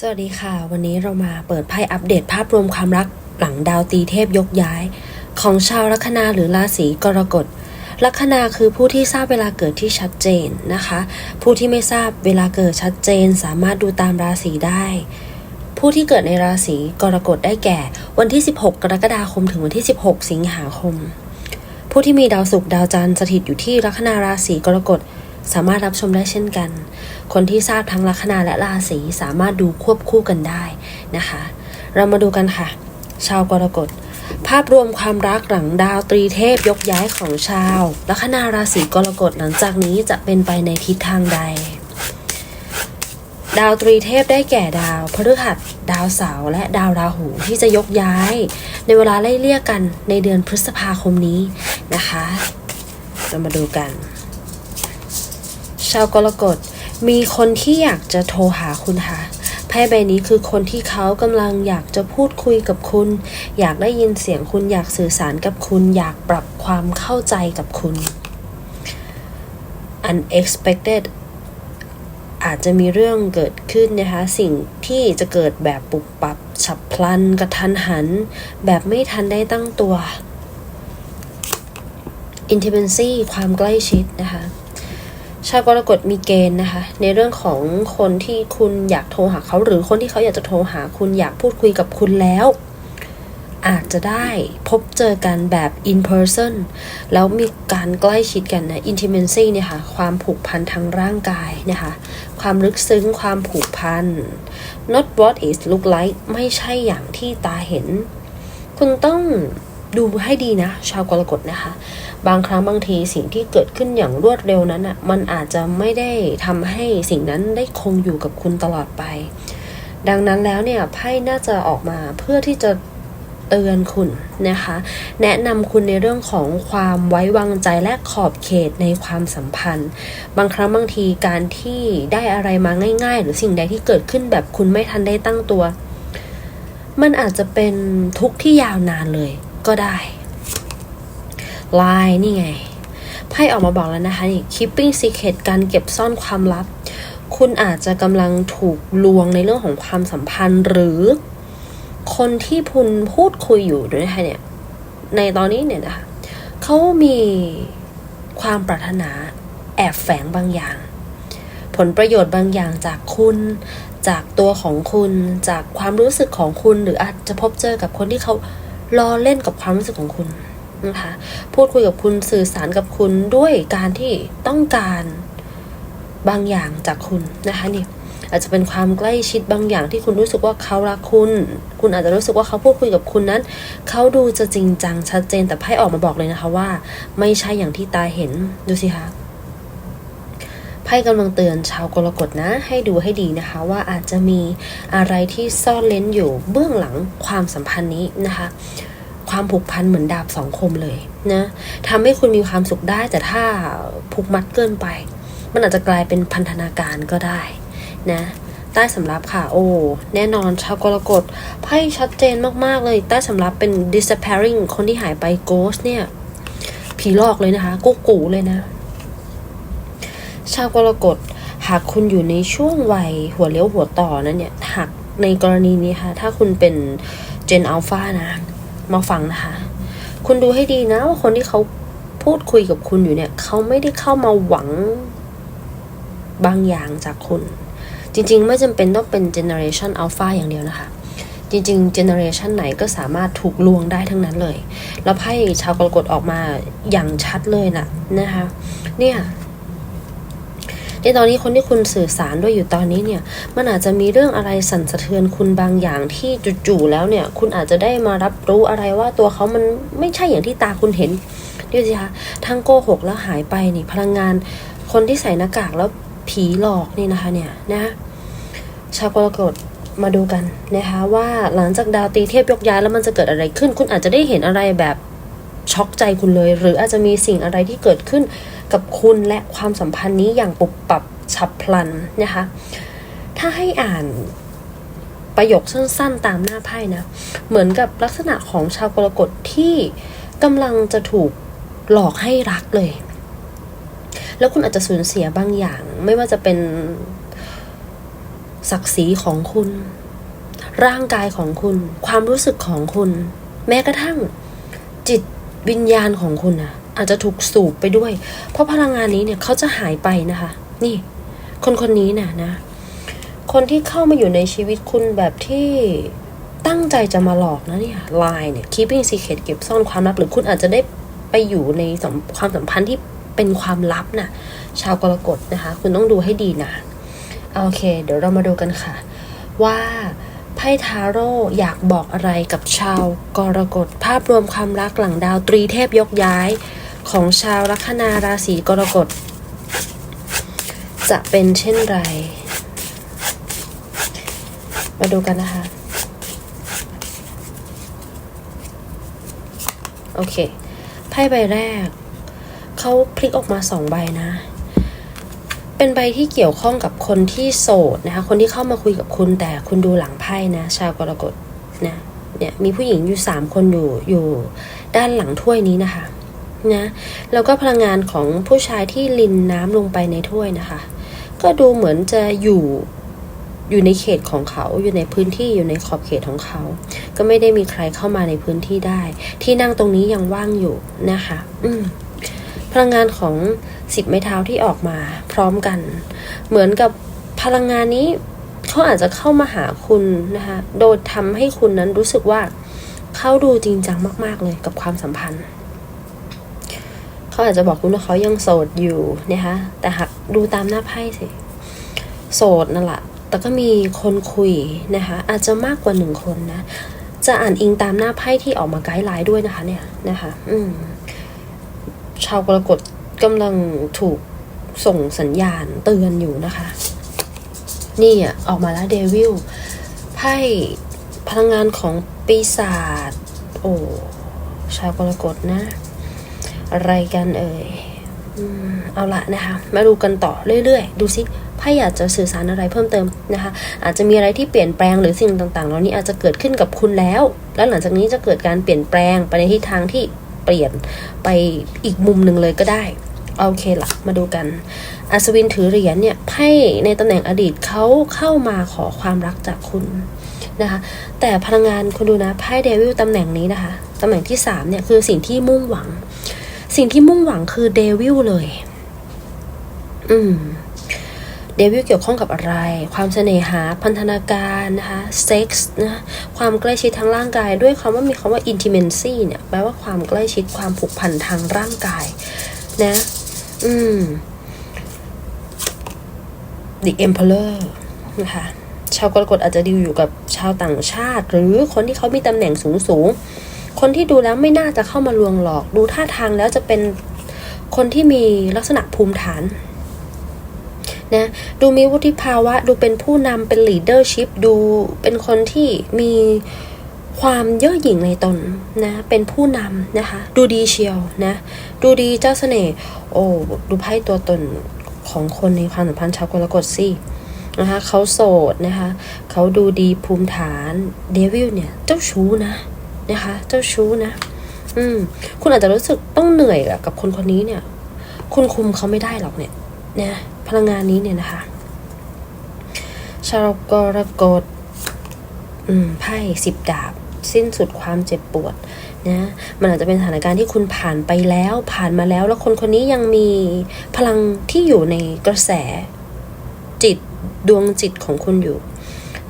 สวัสดีค่ะ วันนี้เรามาเปิดไพ่อัปเดตภาพรวมความรักหลังดาวตีเทพยกย้าย ของชาวลัคนาหรือราศีกรกฎลัคนาคือผู้ที่ทราบเวลาเกิดที่ชัดเจนนะคะ ผู้ที่ไม่ทราบเวลาเกิดชัดเจนสามารถดูตามราศีได้ ผู้ที่เกิดในราศีกรกฎได้แก่ วันที่ 16 กรกฎาคมถึงวันที่ 16 สิงหาคม ผู้ที่มีดาวศุกร์ดาวจันทร์สถิตอยู่ที่ลัคนาราศีกรกฎ สามารถรับชมได้เช่นกัน คนที่ทราบทั้งลัคนาและราศีสามารถดูควบคู่กันได้นะคะ เรามาดูกันค่ะ ชาวกรกฎภาพรวมความรักหลังดาวตรีเทพยกย้ายของชาวลัคนาราศีกรกฎหลังจากนี้จะเป็นไปในทิศทางใด ดาวตรีเทพได้แก่ดาวพฤหัส ดาวเสาร์และดาวราหูที่จะยกย้าย ในเวลาไล่เลี่ยกันในเดือนพฤษภาคมนี้นะคะ เรามาดูกัน ชาวกรกฎมีคนที่อยากจะโทรหาคุณค่ะไพ่ใบนี้คือคนที่เขากำลังอยากจะพูดคุยกับคุณ อยากได้ยินเสียงคุณอยากสื่อสารกับคุณ อยากปรับความเข้าใจกับคุณ unexpected อาจจะมีเรื่องเกิดขึ้นนะคะ สิ่งที่จะเกิดแบบปุบปับฉับพลันกระทันหัน แบบไม่ทันได้ตั้งตัว intimacy ความใกล้ชิดนะคะ ชาวกรกฎมีเกณฑ์นะคะ ในเรื่องของคนที่คุณอยากโทรหาเขา หรือคนที่เขาอยากจะโทรหาคุณอยากพูดคุยกับคุณแล้ว อาจจะได้พบเจอกันแบบ in person แล้วมีการใกล้ชิดกันนะ intimacy เนี่ยค่ะ ความผูกพันทางร่างกายนะคะ ความลึกซึ้งความผูกพัน not what is look like ไม่ใช่อย่างที่ตาเห็น คุณต้องดูให้ดีนะ ชาวกรกฎนะคะ บางครั้งบางทีสิ่งที่เกิดขึ้นอย่างรวดเร็วนั้นอะมันอาจจะไม่ได้ทำให้สิ่งนั้นได้คงอยู่กับคุณตลอดไป ดังนั้นแล้วเนี่ยไพ่น่าจะออกมาเพื่อที่จะเตือนคุณนะคะ แนะนำคุณในเรื่องของความไว้วางใจและขอบเขตในความสัมพันธ์ บางครั้งบางทีการที่ได้อะไรมาง่าย ๆ หรือสิ่งใดที่เกิดขึ้นแบบคุณไม่ทันได้ตั้งตัว มันอาจจะเป็นทุกข์ที่ยาวนานเลยก็ได้ ไลน์นี่ไง ไพ่ออกมาบอกแล้วนะคะนี่ keeping secret การเก็บซ่อนความลับ คุณอาจจะกำลังถูกลวงในเรื่องของความสัมพันธ์ หรือ คนที่คุณพูดคุยอยู่ด้วยนะคะเนี่ย ในตอนนี้เนี่ยนะคะเขามีความปรารถนาแอบแฝงบางอย่าง ผลประโยชน์บางอย่างจากคุณ จากตัวของคุณ จากความรู้สึกของคุณ หรืออาจจะพบเจอกับคนที่เขาล้อเล่นกับความรู้สึกของคุณ นะคะพูดคุยกับคุณสื่อสารกับคุณด้วยการที่ต้องการบางอย่างจากคุณนะคะนี่อาจจะเป็นความใกล้ชิดบางอย่างที่คุณรู้สึกว่าเขารักคุณ คุณอาจจะรู้สึกว่าเขาพูดคุยกับคุณนั้น เขาดูจะจริงจังชัดเจนแต่ไพ่ออกมาบอกเลยนะคะว่า ไม่ใช่อย่างที่ตาเห็นดูสิคะไพ่กำลังเตือนชาวกรกฎนะ ให้ดูให้ดีนะคะ ว่าอาจจะมีอะไรที่ซ่อนเล้นอยู่เบื้องหลังความสัมพันธ์นี้นะคะ ความผูกพันเหมือนดาบสองคมเลยนะทำให้คุณมีความสุขได้ แต่ถ้าผูกมัดเกินไป มันอาจจะกลายเป็นพันธนาการก็ได้นะใต้สำรับค่ะ โอ้แน่นอนชาวกรกฎไพ่ชัดเจนมาก ๆ เลย ใต้สำรับเป็น disappearing คนที่หายไป ghost เนี่ย ผีหลอกเลยนะคะกุ๊กกูเลยนะ ชาวกรกฎหากคุณอยู่ในช่วงวัยหัวเลี้ยวหัวต่อนั้นเนี่ยหากในกรณีนี้ค่ะ ถ้าคุณเป็นเจนอัลฟานะ มาฟังนะคะ คุณดูให้ดีนะว่าคนที่เขาพูดคุยกับคุณอยู่เนี่ย เขาไม่ได้เข้ามาหวังบางอย่างจากคุณ จริง ๆ ไม่จำเป็นต้องเป็นเจเนอเรชันอัลฟาอย่างเดียวนะคะ จริงๆเจเนอเรชันไหนก็สามารถถูกลวงได้ทั้งนั้นเลย แล้วไพ่ชาวกรกฎออกมาอย่างชัดเลยนะนะคะ เนี่ย ในตอนนี้คนที่คุณสื่อสารด้วยอยู่ตอนนี้เนี่ย มันอาจจะมีเรื่องอะไรสั่นสะเทือนคุณบางอย่างที่จู่ๆแล้วเนี่ย คุณอาจจะได้มารับรู้อะไรว่าตัวเขามันไม่ใช่อย่างที่ตาคุณเห็นดูสิคะทั้งโกหกแล้วหายไปนี่พลังงานคนที่ใส่หน้ากากแล้วผีหลอกนี่นะคะเนี่ยนะชาวกรกฎมาดูกันนะคะว่าหลังจากดาวตีเทพยกย้ายแล้วมันจะเกิดอะไรขึ้น คุณอาจจะได้เห็นอะไรแบบ ช็อกใจคุณเลย หรืออาจจะมีสิ่งอะไรที่เกิดขึ้นกับคุณและความสัมพันธ์นี้อย่างปุบปับฉับพลันนะคะ ถ้าให้อ่านประโยคสั้นๆตามหน้าไพ่นะ เหมือนกับลักษณะของชาวกรกฎที่กำลังจะถูกหลอกให้รักเลย แล้วคุณอาจจะสูญเสียบางอย่าง ไม่ว่าจะเป็นศักดิ์ศรีของคุณ ร่างกายของคุณ ความรู้สึกของคุณ แม้กระทั่งจิต วิญญาณของคุณนะอาจจะถูกสูบไปด้วย เพราะพลังงานนี้เนี่ยเขาจะหายไปนะคะ นี่ คนคนนี้น่ะนะ คนที่เข้ามาอยู่ในชีวิตคุณแบบที่ตั้งใจจะมาหลอกนะเนี่ยลายเนี่ย keeping secret เก็บซ่อนความลับ หรือคุณอาจจะได้ไปอยู่ในความสัมพันธ์ที่เป็นความลับน่ะ ชาวกรกฎนะคะ คุณต้องดูให้ดีนะ โอเค เดี๋ยวเรามาดูกันค่ะ ว่า พ่ทาโร่อยากบอกอะไรกับชาวกรกฎภาพรวมความรักหลังดาวตรีเทพยกย้ายของชาวลัคนาราศีกรกฎ จะเป็นเช่นไร มาดูกันนะคะ โอเค ไพ่ใบแรก เขาพลิกออกมาสองใบนะ เป็นใบที่เกี่ยวข้องกับคนที่โสดนะคะ คนที่เข้ามาคุยกับคุณแต่คุณดูหลังไพ่นะ ชาวกรกฎนะเนี่ยมีผู้หญิงอยู่สามคนอยู่อยู่ด้านหลังถ้วยนี้นะคะนะแล้วก็พลังงานของผู้ชายที่ลินน้ำลงไปในถ้วยนะคะ ก็ดูเหมือนจะอยู่อยู่ในเขตของเขาอยู่ในพื้นที่อยู่ในขอบเขตของเขา ก็ไม่ได้มีใครเข้ามาในพื้นที่ได้ ที่นั่งตรงนี้ยังว่างอยู่นะคะ อืพลังงานของ สิบไม้เท้าที่ออกมาพร้อมกัน เหมือนกับพลังงานนี้เขาอาจจะเข้ามาหาคุณนะคะ โดยทำให้คุณนั้นรู้สึกว่าเขาดูจริงจังมาก ๆ เลยกับความสัมพันธ์ เขาอาจจะบอกคุณว่าเขายังโสดอยู่นะคะแต่หากดูตามหน้าไพ่สิโสดนั่นแหละแต่ก็มีคนคุยนะคะอาจจะมากกว่าหนึ่งคนนะ จะอ่านอิงตามหน้าไพ่ที่ออกมาไกด์ไลน์ด้วยนะคะ เนี่ยนะคะ อืมชาวกรกฎ กำลังถูกส่งสัญญาณเตือนอยู่นะคะ นี่อะออกมาแล้วเดวิลไพ่พลังงานของปีศาจโอ้ชาวกรกฎนะ อะไรกันเอ่ยอืมเอาละนะคะ มาดูกันต่อเรื่อยๆ ดูสิไพ่อยากจะสื่อสารอะไรเพิ่มเติมนะคะ อาจจะมีอะไรที่เปลี่ยนแปลงหรือสิ่งต่างๆ เหล่านี้อาจจะเกิดขึ้นกับคุณแล้ว แล้วหลังจากนี้จะเกิดการเปลี่ยนแปลงไปในทิศทางที่ เปลี่ยนไปอีกมุมหนึ่งเลยก็ได้ โอเคละมาดูกัน อัศวินถือเหรียญเนี่ยไพ่ในตำแหน่งอดีตเขาเข้ามาขอความรักจากคุณนะคะแต่พลังงานคุณดูนะไพ่เดวิลตำแหน่งนี้นะคะตำแหน่งที่สามเนี่ยคือสิ่งที่มุ่งหวัง สิ่งที่มุ่งหวังคือเดวิลเลย อืม เดวิลเกี่ยวข้องกับอะไร ความเสน่หา พันธนาการนะคะเซ็กส์นะความใกล้ชิดทางร่างกาย ด้วยคำว่ามีคำว่า intimacy เนี่ยแปลว่าความใกล้ชิดความผูกพันทางร่างกายนะ อืม The Emperor นะคะชาวกรกฎอาจจะดีอยู่กับชาวต่างชาติ หรือคนที่เขามีตำแหน่งสูงสูงๆคนที่ดูแล้วไม่น่าจะเข้ามาลวงหลอก ดูท่าทางแล้วจะเป็นคนที่มีลักษณะภูมิฐาน นะดูมีวุฒิภาวะ ดูเป็นผู้นำเป็น leadership ดูเป็นคนที่มีความเย่อหยิ่งในตนนะเป็นผู้นำนะคะ ดูดีเชียวนะ ดูดีเจ้าเสน่ห์โอ้ดูไพ่ตัวตนของคนในความสัมพันธ์ชาวกรกฎสินะคะเขาโสดนะคะเขาดูดีภูมิฐานเดวิลเนี่ย เจ้าชู้นะนะคะ เจ้าชู้นะ อืมคุณอาจจะรู้สึกต้องเหนื่อยกับคนคนนี้เนี่ย คุณคุมเขาไม่ได้หรอกเนี่ย นะพลังงานนี้เนี่ยนะคะชาวกรกฎอืมไพ่สิบดาบ สิ้นสุดความเจ็บปวดนะมันอาจจะเป็นสถานการณ์ที่คุณผ่านไปแล้ว ผ่านมาแล้ว แล้วคนคนนี้ยังมีพลังที่อยู่ในกระแสจิตดวงจิตของคุณอยู่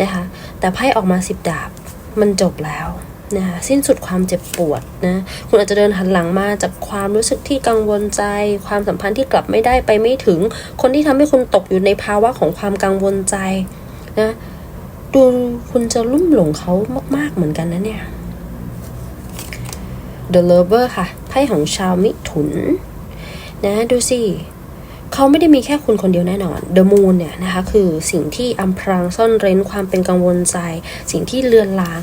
นะคะแต่ไพ่ออกมาสิบดาบ มันจบแล้ว นะคะสิ้นสุดความเจ็บปวดนะคุณอาจจะเดินหันหลังมาจากความรู้สึกที่กังวลใจ ความสัมพันธ์ที่กลับไม่ได้ไปไม่ถึง คนที่ทำให้คุณตกอยู่ในภาวะของความกังวลใจนะดูคุณจะลุ่มหลงเขามาก ๆเหมือนกันนะเนี่ย The Lover ค่ะไพ่ของชาวมิถุน นะดูสิเขาไม่ได้มีแค่คุณคนเดียวแน่นอน The Moon เนี่ยนะคะคือสิ่งที่อำพรางซ่อนเร้นความเป็นกังวลใจ สิ่งที่เลือนลาง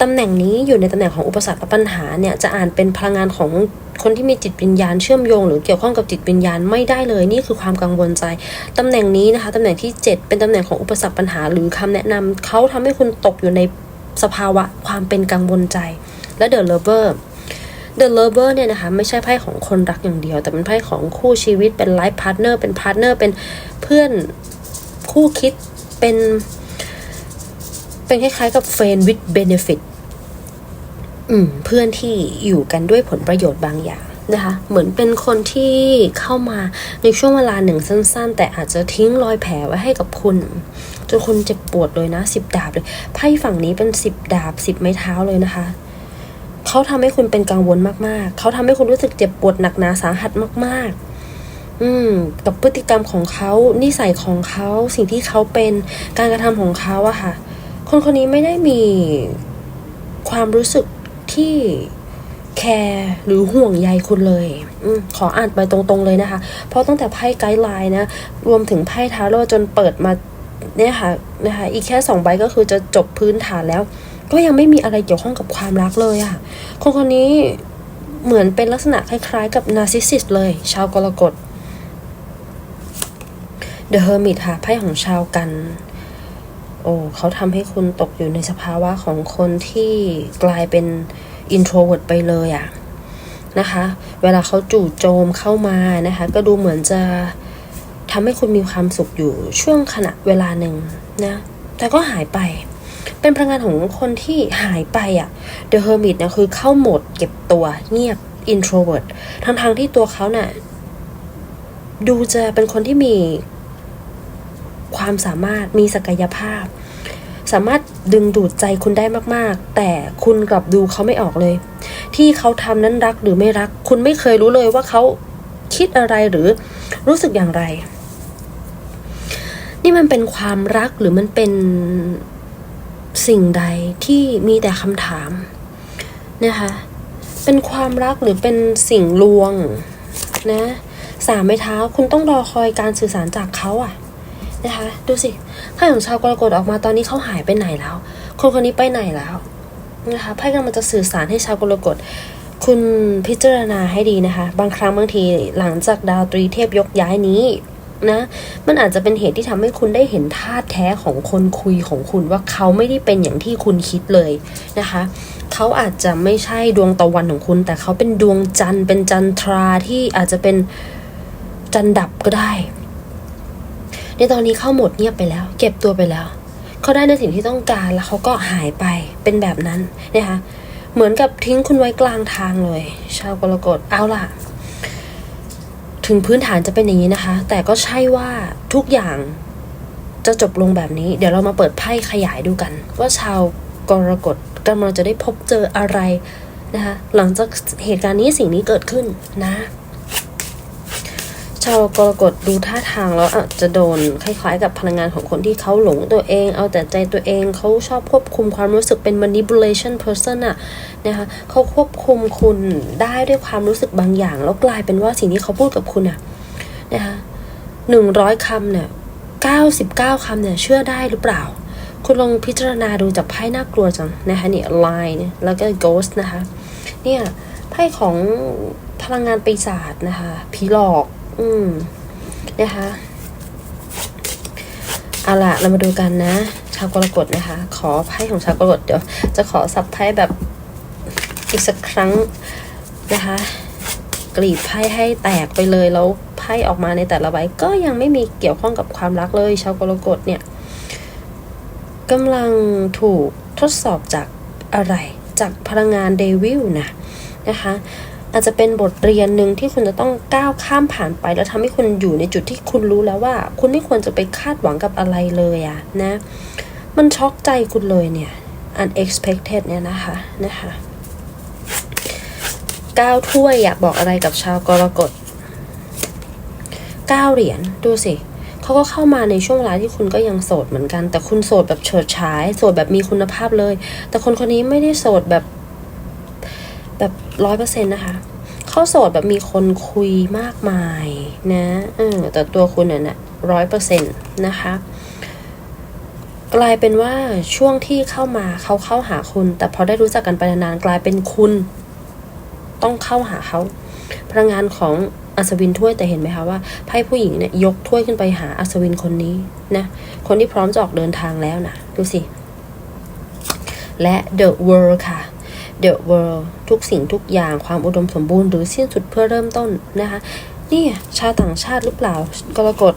ตำแหน่งนี้อยู่ในตำแหน่งของอุปสรรคและปัญหาเนี่ยจะอ่านเป็นพลังงานของคนที่มีจิตวิญญาณเชื่อมโยง หรือเกี่ยวข้องกับจิตวิญญาณไม่ได้เลยนี่คือความกังวลใจตำแหน่งนี้นะคะตำแหน่งที่ 7 เป็นตำแหน่งของอุปสรรคปัญหา หรือคำแนะนำเขาทำให้คุณตกอยู่ในสภาวะความเป็นกังวลใจ และ The Lover The Lover เนี่ยนะคะไม่ใช่ไพ่ของคนรักอย่างเดียว แต่เป็นไพ่ของคู่ชีวิตเป็นไลฟ์พาร์ทเนอร์เป็นพาร์ทเนอร์เป็นเพื่อนคู่คิดเป็น เป็นคล้ายๆกับ friend with benefit อืมเพื่อนที่อยู่กันด้วยผลประโยชน์บางอย่างนะคะ เหมือนเป็นคนที่เข้ามาในช่วงเวลาหนึ่งสั้น ๆ แต่อาจจะทิ้งรอยแผลไว้ให้กับคุณจนคุณเจ็บปวดเลยนะสิบดาบเลยไพ่ฝั่งนี้เป็นสิบดาบสิบไม้เท้าเลยนะคะเขาทำให้คุณเป็นกังวลมากๆ เขาทำให้คุณรู้สึกเจ็บปวดหนักหนาสาหัสมาก ๆอืมกับพฤติกรรมของเขา นิสัยของเขา สิ่งที่เขาเป็น การกระทำของเขาอะค่ะ คนคนนี้ไม่ได้มีความรู้สึกที่แคร์หรือห่วงใยคุณเลยอขออ่านไปตรงๆเลยนะคะ เพราะตั้งแต่ไพ่ไกด์ไลน์นะ รวมถึงไพ่ทาโร่จนเปิดมาเนี่ยค่ะนะคะ อีกแค่สองใบก็คือจะจบพื้นฐานแล้ว ก็ยังไม่มีอะไรเกี่ยวข้องกับความรักเลยอะ คนคนนี้เหมือนเป็นลักษณะคล้ายๆ กับนาร์ซิสซิสเลย ชาวกรกฎ The Hermit ค่ะไพ่ของชาวกัน โอ้เขาทำให้คุณตกอยู่ในสภาวะของคนที่กลายเป็น introvert ไปเลยอะนะคะ เวลาเขาจู่โจมเข้ามานะคะ ก็ดูเหมือนจะทำให้คุณมีความสุขอยู่ช่วงขณะเวลาหนึ่งนะ แต่ก็หายไป เป็นพลังงานของคนที่หายไปอะ The Hermit นี่คือเข้าโหมดเก็บตัวเงียบ introvert ทั้งๆที่ตัวเขาเนะ่ะดูจะเป็นคนที่มี ความสามารถมีศักยภาพ สามารถดึงดูดใจคุณได้มากๆ แต่คุณกลับดูเขาไม่ออกเลย ที่เขาทำนั้นรักหรือไม่รัก คุณไม่เคยรู้เลยว่าเขาคิดอะไรหรือรู้สึกอย่างไร นี่มันเป็นความรักหรือมันเป็นสิ่งใดที่มีแต่คำถามนะคะเป็นความรักหรือเป็นสิ่งลวงนะสามไม้เท้าคุณต้องรอคอยการสื่อสารจากเขาอะ นะคะ ดูสิไพ่ของชาวกรกฎออกมาตอนนี้เขาหายไปไหนแล้ว คนคนนี้ไปไหนแล้วนะคะไพ่กำลังจะสื่อสารให้ชาวกรกฎคุณพิจารณาให้ดีนะคะ บางครั้งบางทีหลังจากดาวตรีเทพยกย้ายนี้นะมันอาจจะเป็นเหตุที่ทำให้คุณได้เห็นท่าแท้ของคนคุยของคุณว่าเขาไม่ได้เป็นอย่างที่คุณคิดเลยนะคะ เขาอาจจะไม่ใช่ดวงตะวันของคุณ แต่เขาเป็นดวงจันทร์เป็นจันทราที่อาจจะเป็นจันดับก็ได้ ในตอนนี้เข้าหมดเงียบไปแล้ว เก็บตัวไปแล้ว เขาได้ในสิ่งที่ต้องการแล้วเขาก็หายไปเป็นแบบนั้นนะคะเหมือนกับทิ้งคุณไว้กลางทางเลย ชาวกรกฎเอาล่ะ ถึงพื้นฐานจะเป็นอย่างนี้นะคะ แต่ก็ใช่ว่าทุกอย่างจะจบลงแบบนี้ เดี๋ยวเรามาเปิดไพ่ขยายดูกัน ว่าชาวกรกฎกำลังจะได้พบเจออะไรนะคะหลังจากเหตุการณ์นี้สิ่งนี้เกิดขึ้นนะ ชาวกรกฎดูท่าทางแล้วอาจจะโดนคล้ายๆ กับพลังงานของคนที่เขาหลงตัวเอง เอาแต่ใจตัวเองเขาชอบควบคุมความรู้สึกเป็น manipulation person อะนะคะเขาควบคุมคุณได้ด้วยความรู้สึกบางอย่าง แล้วกลายเป็นว่าสิ่งที่เขาพูดกับคุณอะนะคะหนึ่งร้อยคำเนี่ยเก้าสิบเก้าคำเนี่ยเชื่อได้หรือเปล่า คุณลองพิจารณาดูจากไพ่น่ากลัวจังนะคะเนี่ย line แล้วก็ ghost นะคะเนี่ยไพ่ของพลังงานปีศาจนะคะผีหลอก อืมนะคะเอาล่ะเรามาดูกันนะ ชาวกรกฎนะคะ ขอไพ่ของชาวกรกฎเดี๋ยว จะขอสับไพ่แบบอีกสักครั้งนะคะ กรีดไพ่ให้แตกไปเลยแล้วไพ่ออกมาในแต่ละใบก็ยังไม่มีเกี่ยวข้องกับความรักเลย ชาวกรกฎเนี่ยกำลังถูกทดสอบจากอะไรจากพลังงานเดวิลนะนะคะ อาจจะเป็นบทเรียนหนึ่งที่คุณจะต้องก้าวข้ามผ่านไป แล้วทำให้คุณอยู่ในจุดที่คุณรู้แล้วว่า คุณไม่ควรจะไปคาดหวังกับอะไรเลยอะนะ มันช็อกใจคุณเลยเนี่ย unexpected เนี่ยนะคะนะคะก้าวถ้วยอยากบอกอะไรกับชาวกรกฎก้าวเหรียญดูสิเขาก็เข้ามาในช่วงเวลาที่คุณก็ยังโสดเหมือนกัน แต่คุณโสดแบบเฉิดฉาย โสดแบบมีคุณภาพเลย แต่คนคนนี้ไม่ได้โสดแบบ ร้อยเปอร์เซ็นต์นะคะ เขาโสดแบบมีคนคุยมากมายนะเออแต่ตัวคุณน่ะร้อยเปอร์เซ็นต์นะคะ กลายเป็นว่าช่วงที่เข้ามาเขาเข้าหาคุณ แต่พอได้รู้จักกันไปนานๆกลายเป็นคุณ ต้องเข้าหาเขาพลังงานของอัศวินถ้วยแต่เห็นไหมคะว่าไพ่ผู้หญิงเนี่ยยกถ้วยขึ้นไปหาอัศวินคนนี้นะ คนที่พร้อมจะออกเดินทางแล้วนะ ดูสิ และ the world ค่ะ the world ทุกสิ่งทุกอย่างความอุดมสมบูรณ์หรือสิ้นสุดเพื่อเริ่มต้นนะคะนี่ชาวต่างชาติหรือเปล่ากรกฎ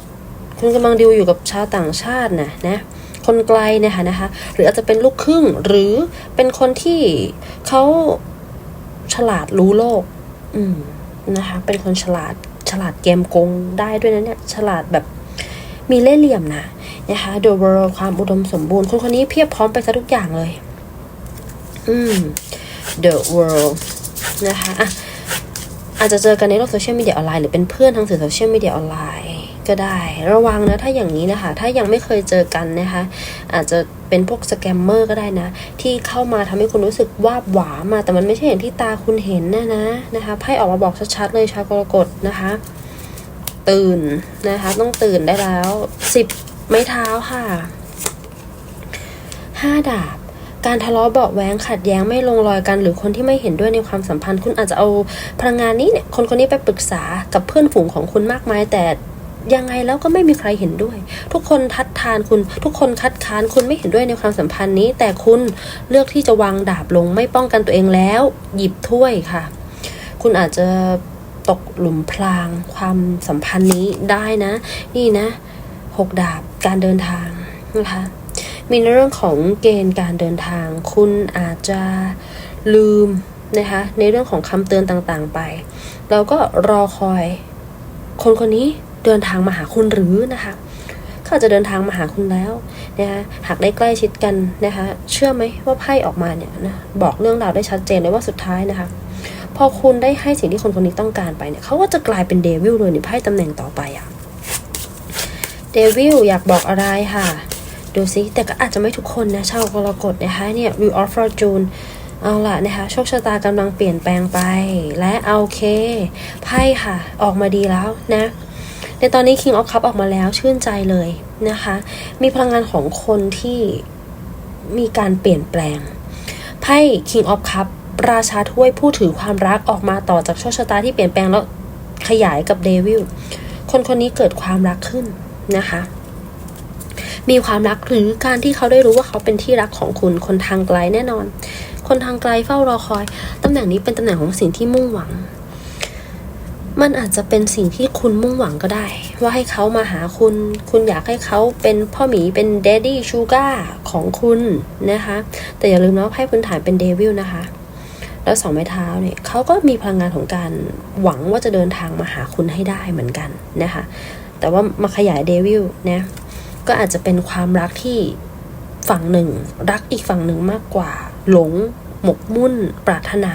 คุณกำลังดิวอยู่กับชาวต่างชาตินะนะคนไกลนะคะนะคะ หรืออาจจะเป็นลูกครึ่งหรือเป็นคนที่เขาฉลาดรู้โลก อืมนะคะ เป็นคนฉลาดฉลาดเกมโกงได้ด้วยนะเนี่ยฉลาดแบบมีเล่ห์เหลี่ยมนะนะคะ the world ความอุดมสมบูรณ์ คนคนนี้เพียบพร้อมไปซะทุกอย่างเลย อืม the world นะคะอะอาจจะเจอกันในโลกโซเชียลมีเดียออนไลน์หรือเป็นเพื่อนทางสื่อโซเชียลมีเดียออนไลน์ก็ได้ ระวังนะถ้าอย่างนี้นะคะ ถ้ายังไม่เคยเจอกันนะคะ อาจจะเป็นพวกสแกมเมอร์ก็ได้นะ ที่เข้ามาทำให้คุณรู้สึกว่าบหวามาแต่มันไม่ใช่อย่างที่ตาคุณเห็นนะนะนะคะไพ่ออกมาบอกชัดๆเลยชาวกรกฎนะคะ ตื่นนะคะ ต้องตื่นได้แล้วสิบไม้เท้าค่ะห้าดาบ การทะเลาะเบาะแว้งขัดแย้งไม่ลงรอยกัน หรือคนที่ไม่เห็นด้วยในความสัมพันธ์ คุณอาจจะเอาพลังงานนี้เนี่ยคนคนนี้ไปปรึกษากับเพื่อนฝูงของคุณมากมายแต่ยังไงแล้วก็ไม่มีใครเห็นด้วย ทุกคนทัดทานคุณ ทุกคนคัดค้านคุณไม่เห็นด้วยในความสัมพันธ์นี้ แต่คุณเลือกที่จะวางดาบลงไม่ป้องกันตัวเองแล้ว หยิบถ้วยค่ะ คุณอาจจะตกหลุมพราง ความสัมพันธ์นี้ได้นะ นี่นะหกดาบการเดินทางนะคะ มีในเรื่องของเกณฑ์การเดินทาง คุณอาจจะลืมนะคะในเรื่องของคำเตือนต่างๆไป เราก็รอคอย คนคนนี้เดินทางมาหาคุณหรือนะคะเขาจะเดินทางมาหาคุณแล้วนะคะหากได้ใกล้ชิดกันนะคะเชื่อไหมว่าไพ่ออกมาเนี่ยนะบอกเรื่องราวได้ชัดเจนเลยว่าสุดท้ายนะคะพอคุณได้ให้สิ่งที่คนคนนี้ต้องการไปเนี่ยเขาก็จะกลายเป็นเดวิลเลยในไพ่ตำแหน่งต่อไปอะเดวิลอยากบอกอะไรค่ะ ดูซิ แต่ก็อาจจะไม่ทุกคนนะชาวกรกฎนะคะเนี่ย Wheel of Fortune เอาล่ะนะคะโชคชะตากำลังเปลี่ยนแปลงไป และเอาเคไพ่ค่ะ ออกมาดีแล้วนะในตอนนี้ King of Cup ออกมาแล้วชื่นใจเลยนะคะ มีพลังงานของคนที่มีการเปลี่ยนแปลงไพ่ King of Cup ราชาถ้วยผู้ถือความรักออกมาต่อจากโชคชะตาที่เปลี่ยนแปลงแล้วขยายกับเดวิลคนคนนี้เกิดความรักขึ้นนะคะ มีความรักหรือการที่เขาได้รู้ว่าเขาเป็นที่รักของคุณคนทางไกลแน่นอน คนทางไกลเฝ้ารอคอยตำแหน่งนี้เป็นตำแหน่งของสิ่งที่มุ่งหวัง มันอาจจะเป็นสิ่งที่คุณมุ่งหวังก็ได้ ว่าให้เขามาหาคุณ คุณอยากให้เขาเป็นพ่อหมีเป็นเดดดี้ชูการ์ของคุณนะคะ แต่อย่าลืมนะว่าไพ่พื้นฐานเป็นเดวิลนะคะแล้วสองไม้เท้าเนี่ยเขาก็มีพลังงานของการหวังว่าจะเดินทางมาหาคุณให้ได้เหมือนกันนะคะ แต่ว่ามาขยายเดวิลนะ ก็อาจจะเป็นความรักที่ฝั่งหนึ่ง รักอีกฝั่งหนึ่งมากกว่า หลง หมกมุ่น ปรารถนา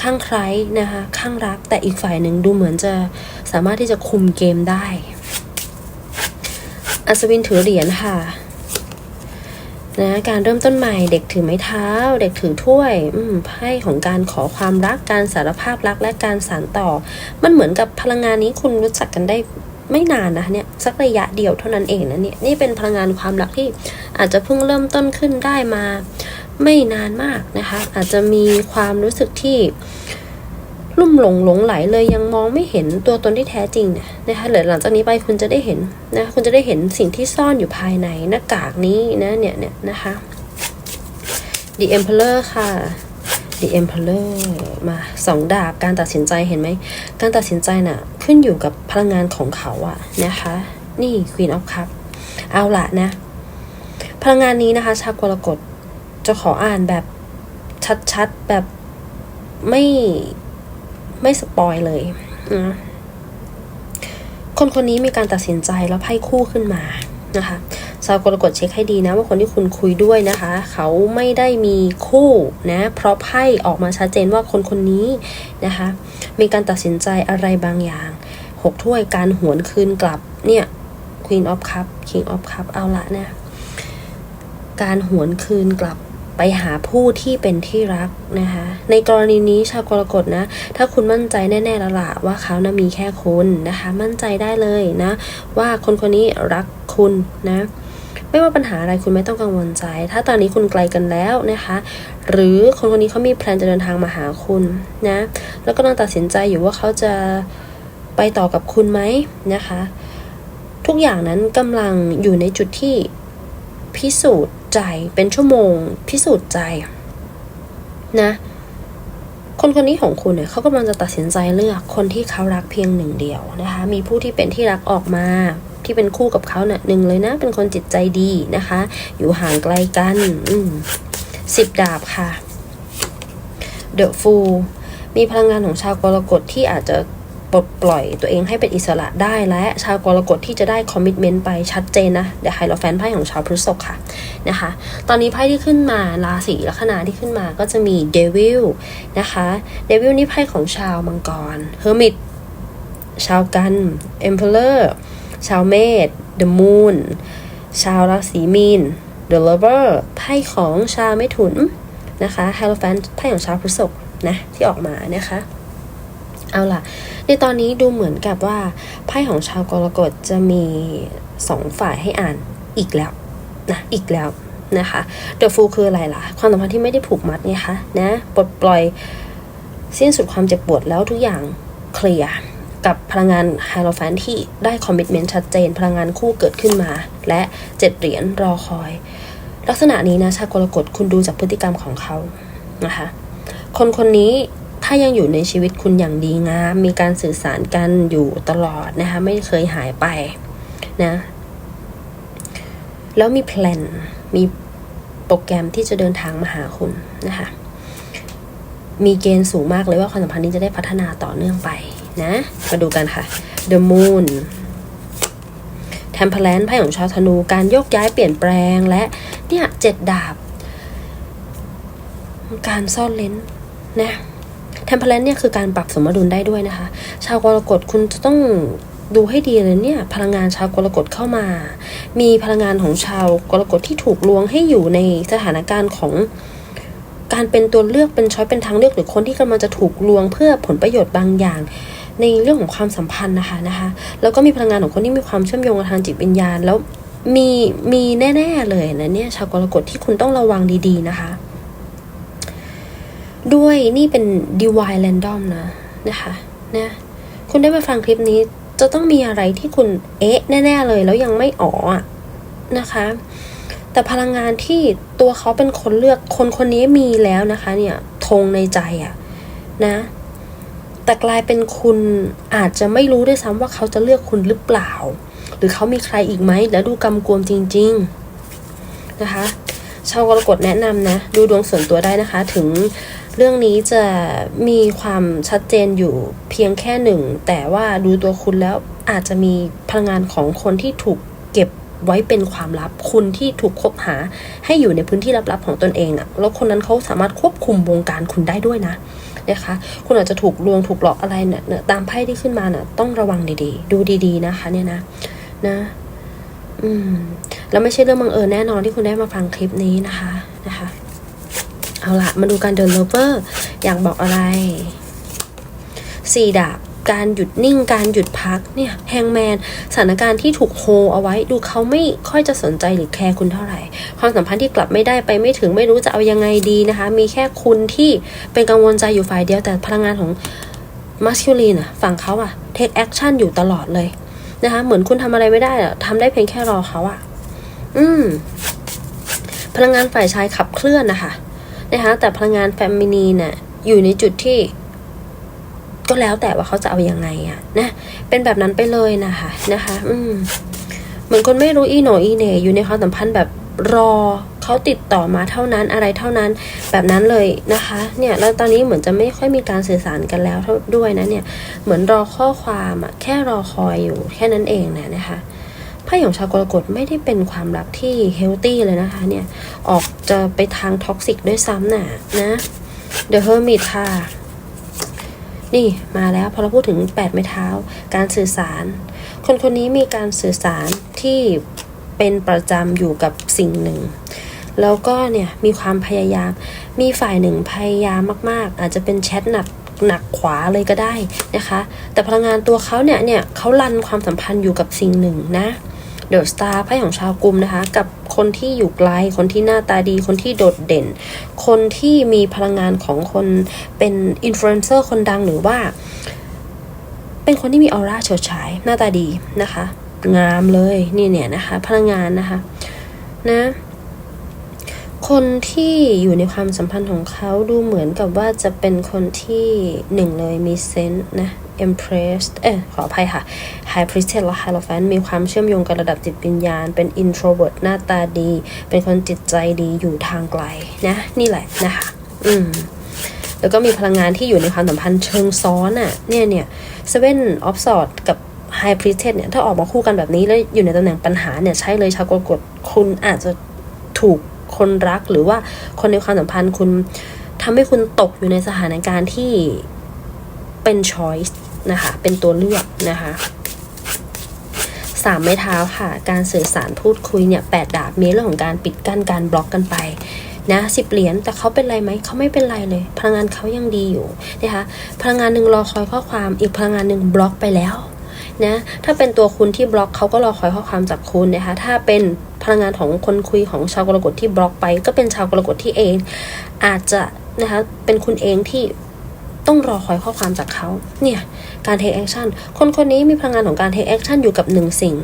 ข้างใครนะคะข้างรักแต่อีกฝ่ายหนึ่งดูเหมือนจะสามารถที่จะคุมเกมได้ อัศวินถือเหรียญค่ะนะการเริ่มต้นใหม่เด็กถือไม้เท้า เด็กถือถ้วย อืมไพ่ของการขอความรักการสารภาพรักและการสานต่อ มันเหมือนกับพลังงานนี้คุณรู้จักกันได้ ไม่นานนะเนี่ยสักระยะเดียวเท่านั้นเองนะเนี่ยนี่เป็นพลังงานความรักที่อาจจะเพิ่งเริ่มต้นขึ้นได้มา ไม่นานมากนะคะ อาจจะมีความรู้สึกที่ลุ่มหลงหลงไหลเลยยังมองไม่เห็นตัวตนที่แท้จริงเนี่ยนะคะหรือหลังจากนี้ไปคุณจะได้เห็นนะคุณจะได้เห็นสิ่งที่ซ่อนอยู่ภายในหน้ากากนี้นะเนี่ยเนี่ยนะคะ The Emperor ค่ะ The Emperor มาสองดาบการตัดสินใจเห็นไหม การตัดสินใจน่ะ ขึ้นอยู่กับพลังงานของเขาอะนะคะ นี่ Queen of Cup เอาละนะ พลังงานนี้นะคะ ชาวกรกฎจะขออ่านแบบชัดๆ แบบไม่ไม่สปอยเลยนะคนคนนี้มีการตัดสินใจแล้วไพ่คู่ขึ้นมานะคะ ชาวกรกฎเช็คให้ดีนะว่าคนที่คุณคุยด้วยนะคะ เขาไม่ได้มีคู่นะเพราะไพ่ออกมาชัดเจนว่าคนคนนี้นะคะ มีการตัดสินใจอะไรบางอย่างหกถ้วยการหวนคืนกลับเนี่ย Queen of Cup King of Cup เอาละนะ การหวนคืนกลับไปหาผู้ที่เป็นที่รักนะคะ ในกรณีนี้ชาวกรกฎนะ ถ้าคุณมั่นใจแน่ๆแล้วล่ะว่าเขานะมีแค่คุณนะคะ มั่นใจได้เลยนะ ว่าคนคนนี้รักคุณนะ ไม่ว่าปัญหาอะไรคุณไม่ต้องกังวลใจ ถ้าตอนนี้คุณไกลกันแล้วนะคะ หรือคนคนนี้เขามีแพลนจะเดินทางมาหาคุณนะ แล้วก็ต้องตัดสินใจอยู่ว่าเขาจะไปต่อกับคุณไหมนะคะ ทุกอย่างนั้นกำลังอยู่ในจุดที่พิสูจน์ใจเป็นชั่วโมง พิสูจน์ใจนะคนคนนี้ของคุณเนี่ยเขากำลังจะตัดสินใจเลือกคนที่เขารักเพียงหนึ่งเดียวนะคะ มีผู้ที่เป็นที่รักออกมา ที่เป็นคู่กับเขาเนะ่ะหนึ่งเลยนะ เป็นคนจิตใจดีนะคะ อยู่ห่างไกลกันสิบดาบค่ะเดอะฟูมีพลังงานของชาวกรกฎที่อาจจะปลดปล่อยตัวเองให้เป็นอิสระได้และชาวกรกฎที่จะได้คอมมิชเมนต์ไปชัดเจนนะเดี๋ยวไฮโลแฟนไพ่ของชาวพฤษภค่ะนะคะ ตอนนี้ไพ่ที่ขึ้นมาราศีลัคนาที่ขึ้นมาก็จะมีเดวิลนะคะเดวิลนี่ไพ่ของชาวมังกรเฮอร์มิตชาวกันเอ็มเพลเลอร์ ชาวเมษเดอะมูนชาวราศีมีนเดอะเลเวอร์ไพ่ของชาวเมถุนนะคะไฮโลแฟนไพ่ของชาวพฤษภนะที่ออกมานะคะเอาล่ะ ในตอนนี้ดูเหมือนกับว่าไพ่ของชาวกรกฎจะมีสองฝ่ายให้อ่านอีกแล้วนะอีกแล้วนะคะเดอะฟูคืออะไรล่ะ ความสัมพันธ์ที่ไม่ได้ผูกมัดไงคะนะปลดปล่อยสิ้นสุดความเจ็บปวดแล้วทุกอย่างเคลียร์ กับพลังงานไฮโลแฟนที่ได้คอมมิชเมนต์ชัดเจน พลังงานคู่เกิดขึ้นมา และเจ็ดเหรียญรอคอย ลักษณะนี้นะชาวกรกฎคุณดูจากพฤติกรรมของเขานะคะ คนคนนี้ถ้ายังอยู่ในชีวิตคุณอย่างดีงาม มีการสื่อสารกันอยู่ตลอดนะคะ ไม่เคยหายไปนะ แล้วมีแพลน มีโปรแกรมที่จะเดินทางมาหาคุณนะคะ มีเกณฑ์สูงมากเลยว่าความสัมพันธ์นี้จะได้พัฒนาต่อเนื่องไป นะ มาดูกันค่ะ The Moon Temperance ไพ่ของชาวธนู การโยกย้ายเปลี่ยนแปลงและเนี่ยเจ็ดดาบ การซ่อนเลนนะเทมเพลนเนี่ยคือการปรับสมดุลได้ด้วยนะคะ ชาวกรกฎคุณจะต้องดูให้ดีเลยเนี่ย พลังงานชาวกรกฎเข้ามา มีพลังงานของชาวกรกฎที่ถูกลวงให้อยู่ในสถานการณ์ของการเป็นตัวเลือกเป็นช้อยเป็นทางเลือกหรือคนที่กำลังจะถูกลวงเพื่อผลประโยชน์บางอย่าง ในเรื่องของความสัมพันธ์นะคะนะคะ แล้วก็มีพลังงานของคนที่มีความเชื่อมโยงทางจิตวิญญาณ แล้วมีมีแน่ๆเลยนะเนี่ยชาวกรกฎที่คุณต้องระวังดีๆนะคะ ด้วยนี่เป็น divine random นะนะคะนะคุณได้มาฟังคลิปนี้จะต้องมีอะไรที่คุณเอ๊ะแน่ ๆ เลย แล้วยังไม่อ๋อนะคะ แต่พลังงานที่ตัวเขาเป็นคนเลือกคนคนนี้มีแล้วนะคะ เนี่ยธงในใจอะนะ แต่กลายเป็นคุณอาจจะไม่รู้ด้วยซ้ำว่าเขาจะเลือกคุณหรือเปล่า หรือเขามีใครอีกไหมแล้วดูกำกวมจริง ๆนะคะชาวกรกฎแนะนำนะ ดูดวงส่วนตัวได้นะคะ ถึงเรื่องนี้จะมีความชัดเจนอยู่เพียงแค่หนึ่ง แต่ว่าดูตัวคุณแล้วอาจจะมีพลังงานของคนที่ถูกเก็บไว้เป็นความลับคุณที่ถูกคบหาให้อยู่ในพื้นที่ลับๆของตนเองอะแล้วคนนั้นเขาสามารถควบคุมวงการคุณได้ด้วยนะ นะคะ คุณอาจจะถูกลวงถูกหลอกอะไรเนี่ยเนี่ยตามไพ่ที่ขึ้นมาเนี่ยต้องระวังดีๆ ดูดีๆนะคะ เนี่ยนะนะ อืม แล้วไม่ใช่เรื่องบังเอิญแน่นอนที่คุณได้มาฟังคลิปนี้นะคะนะคะ เอาละมาดูการเดินโลเวอร์อยากบอกอะไรสี่ดาบ การหยุดนิ่งการหยุดพักเนี่ยแฮงแมนสถานการณ์ที่ถูกโฮเอาไว้ดูเขาไม่ค่อยจะสนใจหรือแคร์คุณเท่าไหร่ ความสัมพันธ์ที่กลับไม่ได้ไปไม่ถึงไม่รู้จะเอายังไงดีนะคะ มีแค่คุณที่เป็นกังวลใจอยู่ฝ่ายเดียวแต่พลังงานของมัสคิลีนอะฝั่งเขาอะเทคแอคชั่นอยู่ตลอดเลยนะคะ เหมือนคุณทำอะไรไม่ได้อะทำได้เพียงแค่รอเขาอะอืม พลังงานฝ่ายชายขับเคลื่อนนะคะนะคะแต่พลังงานแฟมินีน่ะอยู่ในจุดที่ ก็แล้วแต่ว่าเขาจะเอาอยัางไงอะนะเป็นแบบนั้นไปเลยนะคะนะคะ อืมเหมือนคนไม่รู้อีโหนอีเหนอยู่ในความสัมพันธ์แบบรอเขาติดต่อมาเท่านั้นอะไรเท่านั้นแบบนั้นเลยนะคะ เนี่ยแล้วตอนนี้เหมือนจะไม่ค่อยมีการสื่อสารกันแล้วด้วยนะเนี่ยเหมือนรอข้อความอะแค่รอคอยอยู่แค่นั้นเองนะนะคะไพ่ของชาวกรกฎไม่ได้เป็นความรักที่เฮลตี้เลยนะคะ เนี่ยออกจะไปทางท็อกซิกด้วยซ้ำน่ะนะเดอะเฮอร์มิทค่ะ นี่มาแล้วพอเราพูดถึงแปดไม้เท้า การสื่อสาร คนคนนี้มีการสื่อสารที่เป็นประจำอยู่กับสิ่งหนึ่ง แล้วก็เนี่ยมีความพยายาม มีฝ่ายหนึ่งพยายามมาก ๆ อาจจะเป็นแชทหนักหนักขวาเลยก็ได้นะคะ แต่พลังงานตัวเขาเนี่ยเนี่ยเขาลันความสัมพันธ์อยู่กับสิ่งหนึ่งนะ เดอะสตาร์ไพ่ของชาวกลุ่มนะคะ กับคนที่อยู่ไกล คนที่หน้าตาดี คนที่โดดเด่น คนที่มีพลังงานของคนเป็นอินฟลูเอนเซอร์คนดังหรือว่า เป็นคนที่มีออร่าเฉิดฉายหน้าตาดีนะคะ งามเลยนี่เนี่ยนะคะ พลังงานนะคะนะคนที่อยู่ในความสัมพันธ์ของเขาดูเหมือนกับว่าจะเป็นคนที่หนึ่งเลยมีเซนส์นะ Empress เอ้ขออภัยค่ะ High Priestess และ Hierophant มีความเชื่อมโยงกับระดับจิตวิญญาณ เป็น introvert หน้าตาดี เป็นคนจิตใจดีอยู่ทางไกลนะ นี่แหละนะคะ อืมแล้วก็มีพลังงานที่อยู่ในความสัมพันธ์เชิงซ้อนอะ่ะ เนี่ยเนี่ย Seven of Swords กับ High Priestess เนี่ย ถ้าออกมาคู่กันแบบนี้แล้วอยู่ในตำแหน่งปัญหาเนี่ยใช่เลยชาวกรกฎคุณอาจจะถูกคนรักหรือว่าคนในความสัมพันธ์คุณทำให้คุณตกอยู่ในสถานการณ์ที่เป็น choice นะคะ เป็นตัวเลือกนะคะสามไม้เท้าค่ะ การสื่อสารพูดคุยเนี่ยแปดดาบมีเรื่องของการปิดกั้นการบล็อกกันไปนะสิบเหรียญแต่เขาเป็นไรไหมเขาไม่เป็นไรเลย พลังงานเขายังดีอยู่นะคะพลังงานหนึ่งรอคอยข้อความอีกพลังงานหนึ่งบล็อกไปแล้วนะถ้าเป็นตัวคุณที่บล็อกเขาก็รอคอยข้อความจากคุณนะคะถ้าเป็นพลังงานของคนคุยของชาวกรกฎที่บล็อกไป ก็เป็นชาวกรกฎที่เอง อาจจะนะคะเป็นคุณเองที่ ต้องรอคอยข้อความจากเขา เนี่ย การ take action คนคนนี้มีพลังงานของการ take action อยู่กับหนึ่งสิ่ง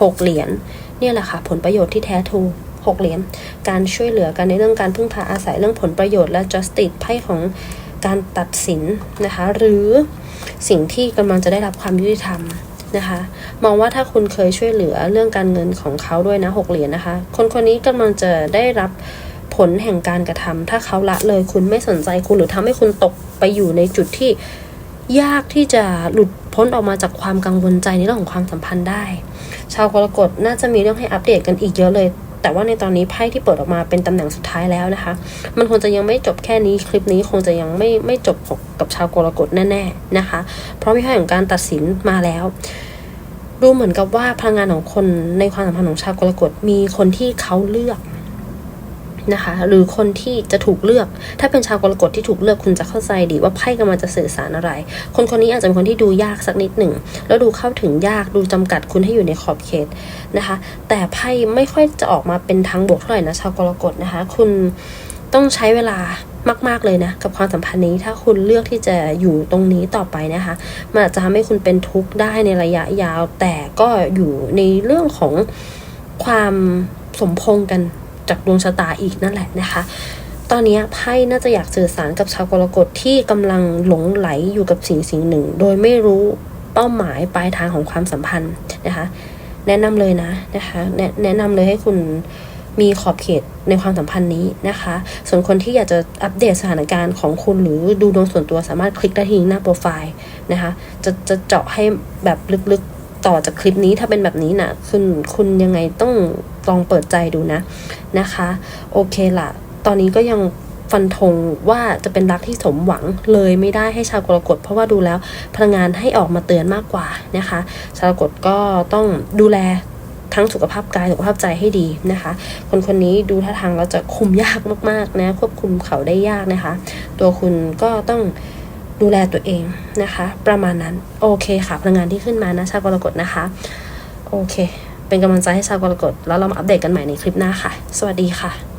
หกเหรียญ เนี่ยแหละค่ะ ผลประโยชน์ที่แท้ทูหกเหรียญ การช่วยเหลือกันในเรื่องการพึ่งพาอาศัยเรื่องผลประโยชน์และ justice ไพ่ของการตัดสินนะคะ หรือสิ่งที่กำลังจะได้รับความยุติธรรมนะคะมองว่าถ้าคุณเคยช่วยเหลือเรื่องการเงินของเขาด้วยนะหกเหรียญนะคะ คนคนนี้กำลังจะได้รับ ผลแห่งการกระทำถ้าเขาละเลยคุณไม่สนใจคุณหรือทำให้คุณตกไปอยู่ในจุดที่ยากที่จะหลุดพ้นออกมาจากความกังวลใจในเรื่องของความสัมพันธ์ได้ ชาวกรกฎน่าจะมีเรื่องให้อัปเดตกันอีกเยอะเลย แต่ว่าในตอนนี้ไพ่ที่เปิดออกมาเป็นตำแหน่งสุดท้ายแล้วนะคะ มันคงจะยังไม่จบแค่นี้คลิปนี้คงจะยังไม่ไม่จบกับชาวกรกฎแน่ ๆนะคะ เพราะมีไพ่ของการตัดสินมาแล้วดูเหมือนกับว่าพลังงานของคนในความสัมพันธ์ของชาวกรกฎมีคนที่เขาเลือก นะคะ หรือคนที่จะถูกเลือก ถ้าเป็นชาวกรกฎที่ถูกเลือกคุณจะเข้าใจดีว่าไพ่กำลังจะสื่อสารอะไร คนคนนี้อาจจะเป็นคนที่ดูยากสักนิดหนึ่ง แล้วดูเข้าถึงยากดูจำกัดคุณให้อยู่ในขอบเขตนะคะ แต่ไพ่ไม่ค่อยจะออกมาเป็นทางบวกเท่าไหร่นะชาวกรกฎนะคะ คุณต้องใช้เวลามาก ๆ เลยนะ กับความสัมพันธ์นี้ถ้าคุณเลือกที่จะอยู่ตรงนี้ต่อไปนะคะมันอาจจะทำให้คุณเป็นทุกข์ได้ในระยะยาว แต่ก็อยู่ในเรื่องของความสมพงกัน จากดวงชะตาอีกนั่นแหละนะคะ ตอนนี้ไพ่น่าจะอยากสื่อสารกับชาวกรกฎที่กำลังหลงไหลอยู่กับสิ่งสิ่งหนึ่ง โดยไม่รู้เป้าหมายปลายทางของความสัมพันธ์นะคะ แนะนำเลยนะนะคะแนะแนะนำเลยให้คุณมีขอบเขตในความสัมพันธ์นี้นะคะ ส่วนคนที่อยากจะอัปเดตสถานการณ์ของคุณหรือดูดวงส่วนตัวสามารถคลิกได้ที่หน้าโปรไฟล์นะคะ จะจะเจาะให้แบบลึกๆต่อจากคลิปนี้ถ้าเป็นแบบนี้นะคุณคุณยังไงต้อง ลองเปิดใจดูนะนะคะ โอเคละตอนนี้ก็ยังฟันธงว่าจะเป็นรักที่สมหวังเลยไม่ได้ให้ชาวกรกฎเพราะว่าดูแล้วพลังงานให้ออกมาเตือนมากกว่านะคะ ชาวกรกฎก็ต้องดูแลทั้งสุขภาพกายสุขภาพใจให้ดีนะคะ คนคนนี้ดูท่าทางเราจะคุมยากมากๆนะควบคุมเขาได้ยากนะคะ ตัวคุณก็ต้องดูแลตัวเองนะคะ ประมาณนั้นโอเคค่ะพลังงานที่ขึ้นมานะชาวกรกฎนะคะ โอเค เป็นกำลังใจให้ชาวกรกฎแล้วเรามาอัปเดตกันใหม่ในคลิปหน้าค่ะ สวัสดีค่ะ